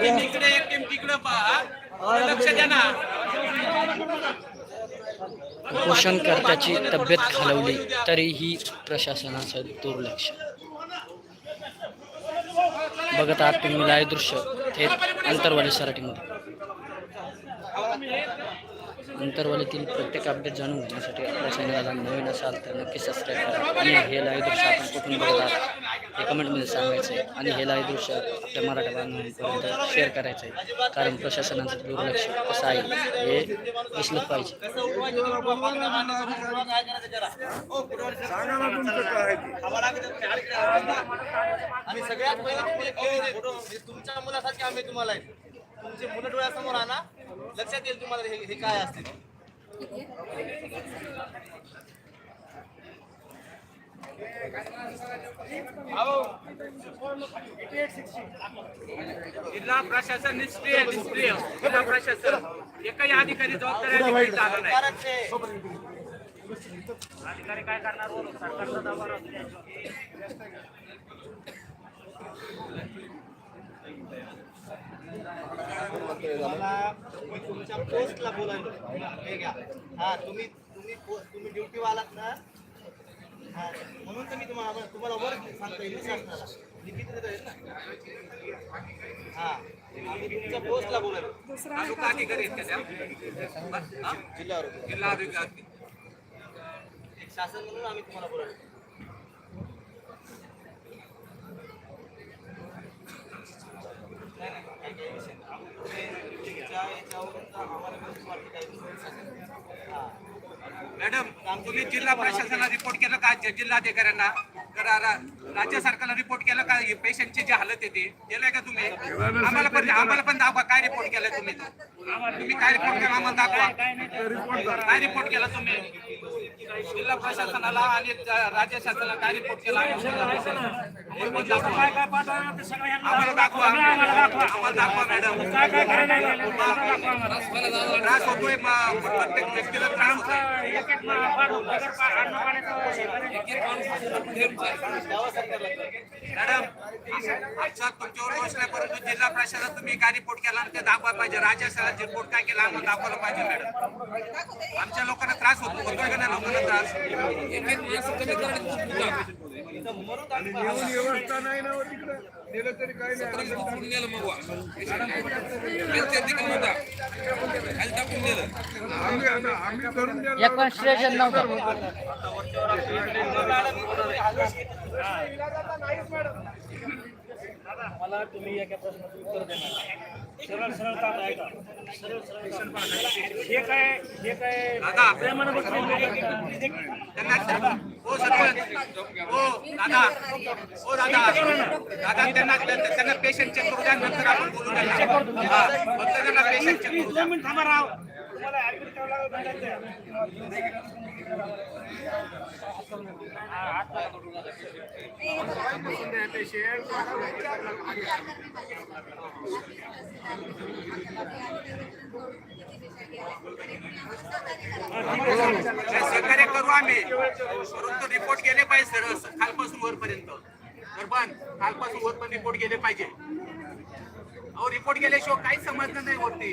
Team इकडे एक team तिकडे पहा लक्ष द्या ना उपोषणकर्त्याची तब्येत खालवली तरीही प्रशासनाचं दुर्लक्ष. बघत आहात तुम्ही लाईव्ह दृश्य थेट अंतरवाली सराटीमध्ये. अंतरवालीतील प्रत्येक अपडेट जाणून घेण्यासाठी आपल्या चॅनलला नवीन असाल तर नक्की सबस्क्राईब करा. आणि हे लाईव्ह दृश्य आपण कुठून बघत आहात हे कमेंटमध्ये सांगायचं आहे. आणि हे लाईव्ह दृश्य आपल्या मराठा बांधवांपर्यंत शेअर करायचं आहे. कारण प्रशासनाचं दुर्लक्ष कसं आहे हे दिसलंच पाहिजे. तुमच्या मुलासाठी आम्ही तुम्हाला तुमचे मुलं डोळ्यासमोर आणा. लक्षात येईल तुम्हाला हे काय असते. जिल्हा प्रशासन निष्क्रिय निष्क्रिय. जिल्हा प्रशासन. एकही अधिकारी जबाबदारी झाला नाही. अधिकारी काय करणार? सरकारचा दबाव राहतो त्यांच्यावर. मला मी तुमच्या पोस्टला बोलायलो हे घ्या. हा तुम्ही तुम्ही तुम्ही ड्युटी आलात ना. हा म्हणून तर मी तुम्हाला तुम्हाला वर सांगता येईल शासनाला लिखित देतोय ना हा आम्ही तुमच्या पोस्टला बोलायलो तालुका अधिकारी आहेत का त्या? हा? जिल्ह्यावर जिल्हा अधिकारी. एक शासन म्हणून आम्ही तुम्हाला बोलायलो नाही, नाही, काही काही विषय नाही. तुम्ही तुमच्या याच्यावरून तर आम्हाला व्यवस्थित वाटतं काही विषय. हा मॅडम तुम्ही जिल्हा प्रशासनाला रिपोर्ट केलं का? जिल्हाधिकाऱ्यांना? करा राज्य सरकारला रिपोर्ट केलं का? पेशंटची जी हालत आहे ती? केलंय का तुम्ही? आम्हाला पण आम्हाला पण दाखवा. काय रिपोर्ट केलाय तुम्ही? तुम्ही काय रिपोर्ट केला? आम्हाला दाखवा. काय रिपोर्ट केला तुम्ही? जिल्हा प्रशासनाला आणि राज्य शासनाला काय रिपोर्ट केला? दाखवा. आम्हाला दाखवा. आम्हाला दाखवा मॅडम. त्रास होतोय म- प्रत्येक व्यक्तीला त्रास होतोय. मॅडम आमचा तुमच्यावर दोष नाही परंतु जिल्हा प्रशासन तुम्ही काय रिपोर्ट केला ते दाखवायला पाहिजे. राज्य शासनाचा रिपोर्ट काय केला आम्हाला दाखवायला पाहिजे मॅडम. आमच्या लोकांना त्रास होतो होतोय का नाही लोकांना त्रास व्यवस्था नाही ना तिकडे नेलं तरी काही नाही आम्ही आता आम्ही करून द्या एक पण स्टेशन नव्हतं मला तुम्ही एका प्रश्नाचं उत्तर देणार सरळ सरळ हे काय हे काय? बसलेले त्यांना हो हो दादा. हो दादा. दादा त्यांना त्यांना पेशंट चेक करू द्या नंतर आपण बोलू फक्त त्यांना पेशंट चेक करू द्या. सहकार्य करू आम्ही. परंतु रिपोर्ट गेले पाहिजे सर कालपासून वरपर्यंत. सरपंच खालपासून वरपर्यंत रिपोर्ट गेले पाहिजे. अहो रिपोर्ट गेल्याशिवाय काहीच समजलं नाही वरती.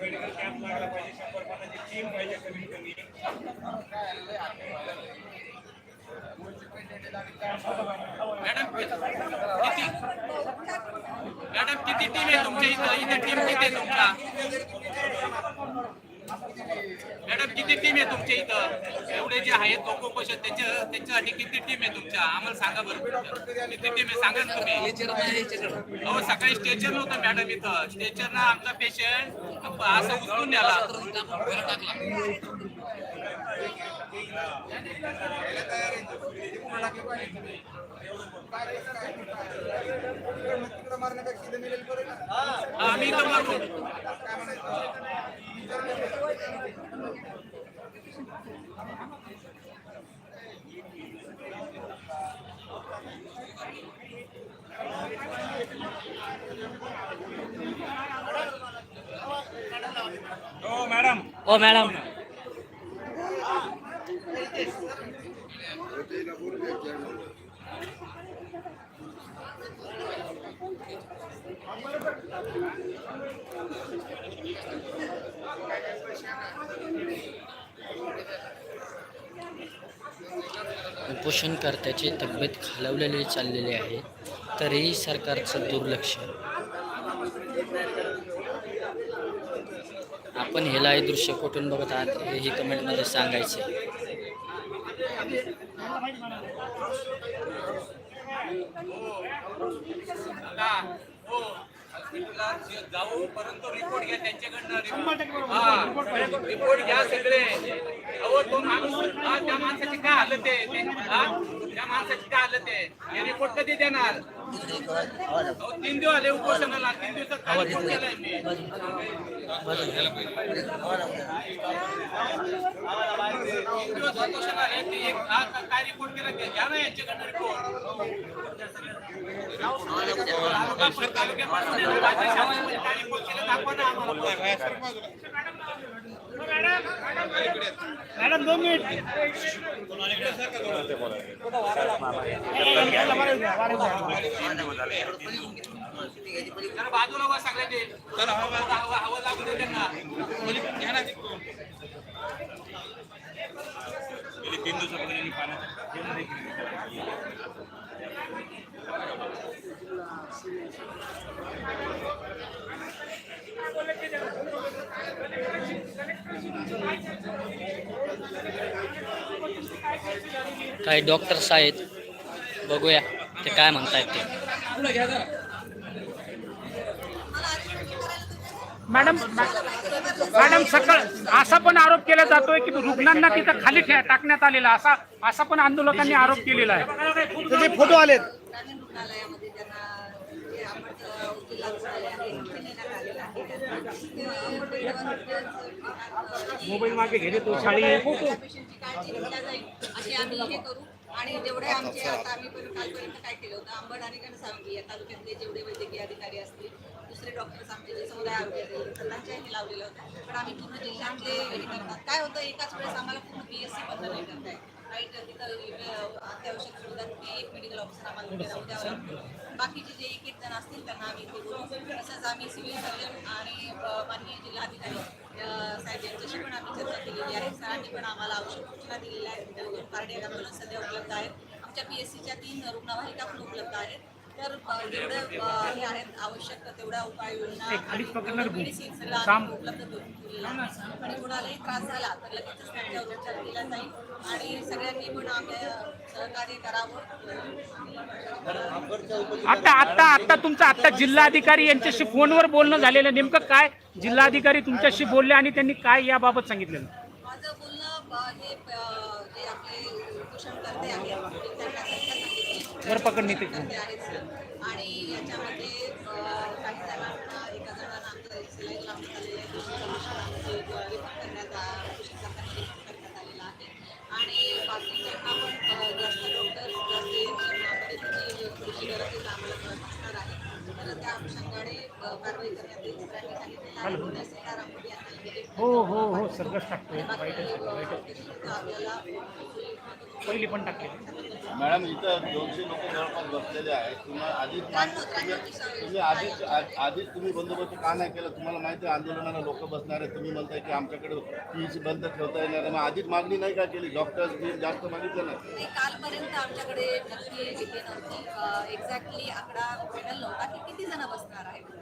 मेडिकल कॅम्प लागला पाहिजे शंभर पानाची टीम पाहिजे कमीत कमी मॅडम किती? मॅडम किती टीम आहे तुमच्या इथं? इथं टीम किती आहे तुमच्या? मॅडम किती टीम आहे तुमच्या इथं? एवढे जे आहेत लोक क्वेश्चन त्याच्या त्याच्यासाठी किती टीम आहे तुमच्या? आम्हाला सांगा बरं किती टीम आहे? सांगा ना तुम्ही. अहो सकाळी स्टेशन होतं मॅडम इथं. स्टेशन आमचा पेशंट असं उचलून द्याला तिकडे मारण्यापेक्षा इथं नेलेलं बरं ना. आम्ही तर मारतो ओ मॅडम. ओ मॅडम. उपोषणकर्त्याची तब्येत खालवलेली चाललेली आहे तरीही सरकारचं दुर्लक्ष. आपण हे दृश्य कुठून बघत आहात हेही कमेंटमध्ये सांगायचे. आता हो. जाऊ परंतु रिपोर्ट घ्या त्यांच्याकडनं रिपोर्ट घ्या सगळे. अहो तो माणूस त्या माणसाची काय हालत आहे? ते- त्या माणसाची काय हालत आहे? हे रिपोर्ट कधी देणार? तीन दिवस आले उपोषणाला तीन दिवसात काय मी तीन दिवस उपोषण आले ते एक काय रिपोर्ट केला ते घ्या ना यांच्याकडनं रिपोर्ट पाण्यात काही डॉक्टर्स आहेत. बघूया ते काय म्हणतायत ते. मॅडम मॅडम सकाळ असा पण आरोप केला जातोय की रुग्णांना तिथं खाली ठे- टाकण्यात आलेला असा असा पण आंदोलकांनी आरोप केलेला आहे. तुझे फोटो आलेत. ग्रामीण रुग्णालयामध्ये त्यांना जे आपण अ, जिल्हा रुग्णालय आहे तिथे नेण्यात आलेलं आहे त्यांना. ते बेडवर मोबाईल मागे घेणे तो शाळी त्या पेशंटची काळजी घेतल्या जाईल अशी आम्ही हे करू. आणि जेवढे आमचे आता आम्ही पण कालपर्यंत काय केलं होतं अंबड आणि घनसावंगी या तालुक्यातले जेवढे वैद्यकीय अधिकारी असतील दुसरे डॉक्टर्स आमचे जे समुदाय आरोग्य त्यांच्या हे लावलेलं होतं. पण आम्ही पूर्ण जिल्ह्यातले हे करतात. काय होतं एकाच वेळेस आम्हाला पूर्ण पी एस सी बंद नाही करताय राईट तिथं अत्यावश्यक सुविधा तिथे एक मेडिकल ऑफिसर आम्हाला बाकीचे जे एक एक जण असतील त्यांना आम्ही इथे बोलू. तसंच आम्ही सिव्हिल सर्जन आणि माननीय जिल्हाधिकारी साहेब यांच्याशी पण आम्ही चर्चा केलेली आहे. सरांनी पण आम्हाला आवश्यक सूचना दिलेल्या आहेत. कार्डियक ॲम्ब्युलन्स सध्या उपलब्ध आहेत. आमच्या पी एस सीच्या तीन रुग्णवाहिका पण उपलब्ध आहेत. तर अ, जेवढे अ, हे आहेत आवश्यक तेवढ्या उपाययोजना खालीच पकडणार भूक. मेडिसिन सगळं काम. आम्ही उपलब्ध करून ठेवलेलं आहे. आणि कोणालाही त्रास झाला तर लगेचच त्यांच्यावर उपचार केला जाईल आणि सगळ्यांनी पण आम्ही सहकार्य करावं आता आता आता तुमचा आता जिल्हाधिकारी यांच्याशी फोनवर बोलणं झालेलं नेमकं काय जिल्हाधिकारी तुमच्याशी बोलले आणि त्यांनी काय याबाबत सांगितलेलं माझं बोलणं हे जे आपले आहेत त्यांना संख्या सांगितली वर पकड यांना इथे हो हो हो सगळंच टाकतोय. वाईटच आपल्याला पहिली पण टाकली मॅडम इथं दोनशे लोक जवळपास बसलेले आहेत. तुम्हाला आधीच तुम्ही आधीच आधीच तुम्ही बंदोबस्त का नाही केलं? तुम्हाला माहिती आहे आंदोलनाला लोक बसणार आहेत. तुम्ही म्हणताय की आमच्याकडे फीस बंद ठेवता येणार. मग आधीच मागणी नाही का केली? डॉक्टर्स फीस जास्त मागितलं नाही. कालपर्यंत आमच्याकडे नक्की नव्हती. एक्झॅक्टली आकडा मिळेल नव्हता की किती जण बसणार आहेत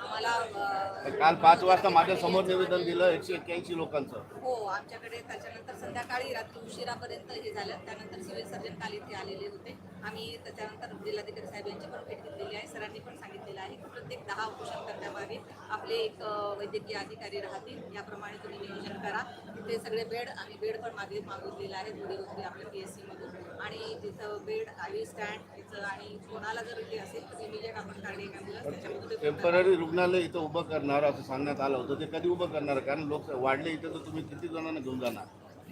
आम्हाला काल पाच वाजता माझ्यासमोर निवेदन दिलं एकशे एक्क्याऐंशी लोकांचं. हो आमच्याकडे त्याच्यानंतर संध्याकाळी रात्री उशिरापर्यंत हे झालं. त्यानंतर सिव्हिल सर्जन काल इथे आलेले होते. आम्ही त्याच्यानंतर जिल्हाधिकारी साहेब यांची पण भेट घेतलेली आहे. सरांनी पण सांगितलेलं आहे की प्रत्येक दहा उपोषणकर्त्यामागे आपले एक वैद्यकीय अधिकारी राहतील. याप्रमाणे तुम्ही नियोजन करा. तिथे सगळे बेड आम्ही बेड पण मागे मागवलेले आहेत. थोडी होती आपल्या पी एस सीमधून आणि तिथं बेड आय व्ही स्टँड तिथं आणि कोणाला जर हे असेल तर इमिजिएट आपण कार्डियक त्याच्यामध्ये टेंपररी रुग्णालय इथं उभं करणार असं सांगण्यात आलं होतं. ते कधी उभं करणार? कारण लोक वाढले इथं तर तुम्ही किती जणांना घेऊन जाणार?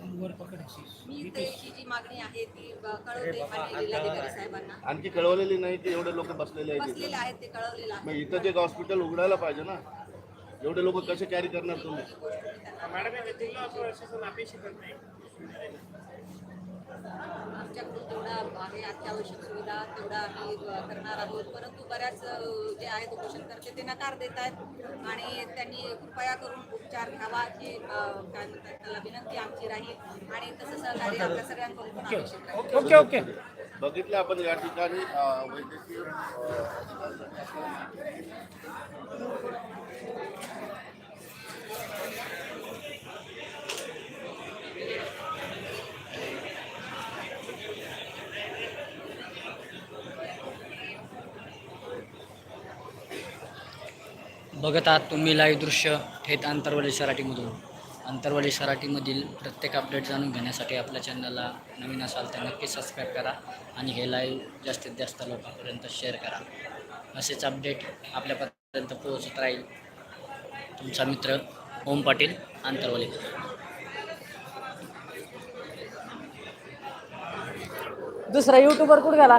मी त्याची जी मागणी आहे ती अ, कळवते माननीय जिल्हाधिकारी साहेबांना. आणखी कळवलेली नाही की एवढे लोक बसलेले आहेत बसलेले इथे आहेत ते कळवलेलं आहे. मग इथं जे हॉस्पिटल उघडायला पाहिजे ना. एवढे लोक कसे कॅरी करणार तुम्ही? ही गोष्ट मी त्यांना आमच्याकडून तेवढा आहे अत्यावश्यक सुविधा तेवढा आम्ही अ, करणार आहोत. परंतु बऱ्याच अ, जे आहेत उपोषणकर्ते ते नकार देत आहेत. आणि त्यांनी कृपया करून उपचार घ्यावा ही अ, काय म्हणतात त्याला विनंती आमची राहील. आणि तसं सहकार्य आपल्या सगळ्यांकडून पण ओके. ओके. बघितलं आपण या ठिकाणी अं, बघत आहात तुम्ही लाईव्ह दृश्य थेट आंतरवली सराटीमधून आंतरवली सराटीमधील प्रत्येक अपडेट जाणून घेण्यासाठी आपल्या चॅनलला नवीन असाल तर नक्की सबस्क्राईब करा आणि हे लाईव्ह जास्तीत जास्त लोकांपर्यंत शेअर करा. असेच अपडेट आपल्यापर्यंत पोहोचत राहील. तुमचा मित्र ओम पाटील आंतरवली दुसरा युट्यूबर कुठे गेला?